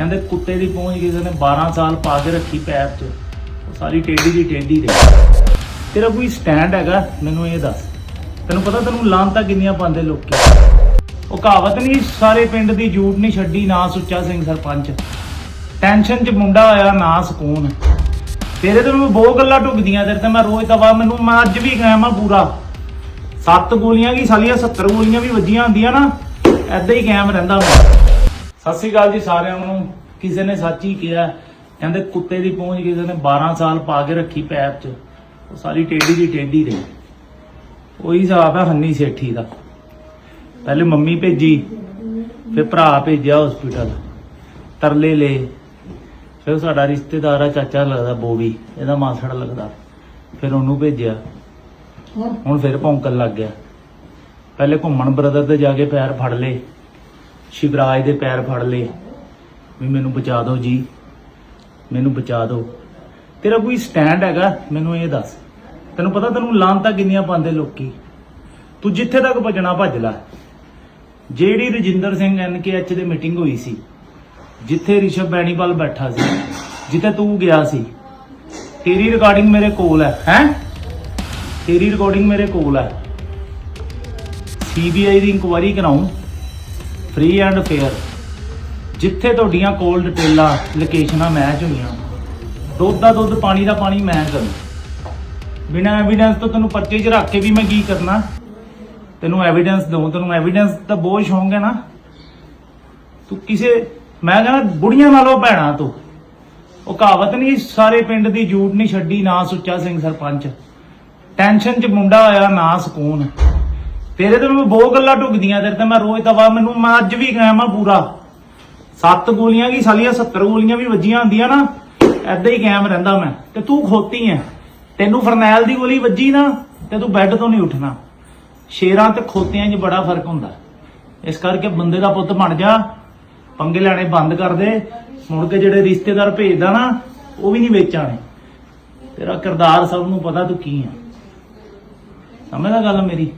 ਕਹਿੰਦੇ ਕੁੱਤੇ ਦੀ ਪੂੰਝ ਕਿਸੇ ਨੇ 12 ਸਾਲ ਪਾ ਕੇ ਰੱਖੀ ਪੈਰ 'ਚ। ਉਹ ਸਾਰੀ ਟੇਢੀ ਦੀ ਟੇਢੀ ਰਹੀ। ਤੇਰਾ ਕੋਈ ਸਟੈਂਡ ਹੈਗਾ? ਮੈਨੂੰ ਇਹ ਦੱਸ। ਤੈਨੂੰ ਪਤਾ ਤੈਨੂੰ ਲਾਂਤਾ ਕਿੰਨੀਆਂ ਪਾਉਂਦੇ ਲੋਕੀ? ਉਹ ਕਹਾਵਤ ਨਹੀਂ ਸਾਰੇ ਪਿੰਡ ਦੀ ਜੂਟ ਨਹੀਂ ਛੱਡੀ ਨਾ ਸੁੱਚਾ ਸਿੰਘ ਸਰਪੰਚ। ਟੈਨਸ਼ਨ 'ਚ ਮੁੰਡਾ ਆਇਆ ਨਾ ਸਕੂਨ। ਤੇਰੇ ਤੇ ਮੈਂ ਬਹੁਤ ਗੱਲਾਂ ਢੁਕਦੀਆਂ, ਤੇਰੇ ਤੇ ਮੈਂ ਰੋਜ਼ ਦਵਾ ਮੈਨੂੰ ਮੈਂ ਅੱਜ ਵੀ ਕਾਇਮ ਆ ਪੂਰਾ। ਸੱਤ ਗੋਲੀਆਂ ਕੀ ਸਾਲੀਆਂ 70 ਗੋਲੀਆਂ ਵੀ ਵੱਜੀਆਂ ਹੁੰਦੀਆਂ ਨਾ ਐਦਾਂ ਹੀ ਕਾਇਮ ਰਹਿੰਦਾ ਮੈਂ ਸਤਿ ਸ਼੍ਰੀ ਅਕਾਲ ਜੀ ਸਾਰਿਆਂ ਨੂੰ। ਕਿਸੇ ਨੇ ਸੱਚ ਹੀ ਕਿਹਾ ਕਹਿੰਦੇ ਕੁੱਤੇ ਦੀ ਪੂੰਝ ਕਿਸੇ ਨੇ 12 ਸਾਲ ਪਾ ਕੇ ਰੱਖੀ ਪੈਰ 'ਚ। ਉਹ ਸਾਰੀ ਟੇਢੀ ਦੀ ਟੇਢੀ ਰਹੀ। ਉਹੀ ਹਿਸਾਬ ਹੈ ਹੰਨੀ ਸੇਠੀ ਦਾ। ਪਹਿਲੇ ਮੰਮੀ ਭੇਜੀ ਫਿਰ ਭਰਾ ਭੇਜਿਆ ਹਸਪੀਟਲ ਤਰਲੇ ਲੈ ਫਿਰ ਸਾਡਾ ਰਿਸ਼ਤੇਦਾਰ ਆ ਚਾਚਾ ਲੱਗਦਾ ਬੋਬੀ ਇਹਦਾ ਮਾਸੜ ਲੱਗਦਾ। ਫਿਰ ਉਹਨੂੰ ਭੇਜਿਆ। ਹੁਣ ਫਿਰ ਭੌਂਕਣ ਲੱਗ ਗਿਆ। ਪਹਿਲੇ ਘੁੰਮਣ ਬ੍ਰਦਰ ਦੇ ਜਾ ਕੇ ਪੈਰ ਫੜ ਲਏ। ਸ਼ਿਵਰਾਜ ਦੇ ਪੈਰ ਫੜ ਲਏ, ਵੀ ਮੈਨੂੰ ਬਚਾ ਦਿਓ ਜੀ, ਮੈਨੂੰ ਬਚਾ ਦਿਓ ਤੇਰਾ ਕੋਈ ਸਟੈਂਡ ਹੈਗਾ, ਮੈਨੂੰ ਇਹ ਦੱਸ। ਤੈਨੂੰ ਪਤਾ ਤੈਨੂੰ ਲਾਂਤਾ ਕਿੰਨੀਆਂ ਪਾਉਂਦੇ ਲੋਕੀ? ਤੂੰ ਜਿੱਥੇ ਤੱਕ ਭੱਜਣਾ ਭੱਜ ਲੈ। ਜਿਹੜੀ ਰਜਿੰਦਰ ਸਿੰਘ ਐਨਕੇਐਚ ਦੇ ਮੀਟਿੰਗ ਹੋਈ ਸੀ, ਜਿੱਥੇ ਰਿਸ਼ਵ ਬੈਣੀਪਾਲ ਬੈਠਾ ਸੀ, ਜਿੱਥੇ ਤੂੰ ਗਿਆ ਸੀ, ਤੇਰੀ ਰਿਕਾਰਡਿੰਗ ਮੇਰੇ ਕੋਲ ਹੈ ਹੈ? ਤੇਰੀ ਰਿਕਾਰਡਿੰਗ ਮੇਰੇ ਕੋਲ ਹੈ। ਸੀਬੀਆਈ ਦੀ ਇਨਕੁਆਇਰੀ ਕਰਾਉਂ। ਫ੍ਰੀ ਐਂਡ ਫੇਅਰ ਜਿੱਥੇ ਤੁਹਾਡੀਆਂ ਕੋਲ ਡਿਟੇਲਾਂ ਲੋਕੇਸ਼ਨਾਂ ਮੈਚ ਹੋਈਆਂ, ਦੁੱਧ ਦਾ ਦੁੱਧ, ਪਾਣੀ ਦਾ ਪਾਣੀ ਮੈਂ ਕਰੂੰ ਬਿਨਾਂ ਐਵੀਡੈਂਸ ਤੋਂ ਤੈਨੂੰ ਪਰਚੇ 'ਚ ਰੱਖ ਕੇ ਵੀ ਮੈਂ ਕੀ ਕਰਨਾ? ਤੈਨੂੰ ਐਵੀਡੈਂਸ ਦਊਂ, ਤੈਨੂੰ ਐਵੀਡੈਂਸ ਦਾ ਬਹੁਤ ਸ਼ੌਂਕ ਹੈ ਨਾ। ਤੂੰ ਕਿਸੇ, ਮੈਂ ਕਹਿੰਦਾ ਬੁੜੀਆਂ ਨਾਲੋਂ ਭੈਣਾ ਤੂੰ। ਉਹ ਕਹਾਵਤ ਨਹੀਂ, ਸਾਰੇ ਪਿੰਡ ਦੀ ਜੂਟ ਨਹੀਂ ਛੱਡੀ, ਨਾ ਸੁੱਚਾ ਸਿੰਘ ਸਰਪੰਚ। ਟੈਨਸ਼ਨ 'ਚ ਮੁੰਡਾ ਆਇਆ, ਨਾ ਸਕੂਨ। ਤੇਰੇ ਤੋਂ ਮੈਨੂੰ ਬਹੁਤ ਗੱਲਾਂ ਢੁਕਦੀਆਂ, ਤੇਰੇ ਤੇ ਮੈਂ ਰੋਜ਼ ਦਵਾ, ਮੈਨੂੰ, ਮੈਂ ਅੱਜ ਵੀ ਕਾਇਮ ਮੈਂ ਪੂਰਾ। ਸੱਤ ਗੋਲੀਆਂ ਕੀ ਸਾਲੀਆਂ 70 ਗੋਲੀਆਂ ਵੀ ਵੱਜੀਆਂ ਹੁੰਦੀਆਂ ਨਾ ਐਦਾਂ ਹੀ ਕਾਇਮ ਰਹਿੰਦਾ ਮੈਂ। ਤੇ ਤੂੰ ਖੋਤੀ ਐ। ਤੈਨੂੰ ਫਰਨੈਲ ਦੀ ਗੋਲੀ ਵੱਜੀ ਨਾ, ਤੇ ਤੂੰ ਬੈੱਡ ਤੋਂ ਨਹੀਂ ਉੱਠਣਾ। ਸ਼ੇਰਾਂ ਤੇ ਖੋਤਿਆਂ 'ਚ ਬੜਾ ਫ਼ਰਕ ਹੁੰਦਾ। ਇਸ ਕਰਕੇ ਬੰਦੇ ਦਾ ਪੁੱਤ ਬਣ ਜਾ, ਪੰਗੇ ਲੈਣੇ ਬੰਦ ਕਰ ਦੇ। ਮੁੜ ਕੇ ਜਿਹੜੇ ਰਿਸ਼ਤੇਦਾਰ ਭੇਜਦਾ ਨਾ, ਉਹ ਵੀ ਨਹੀਂ ਵੇਚਾਣੇ ਤੇਰਾ ਕਿਰਦਾਰ ਸਭ ਨੂੰ ਪਤਾ ਤੂੰ ਕੀ ਆ ਸਮਝਦਾ ਗੱਲ ਮੇਰੀ?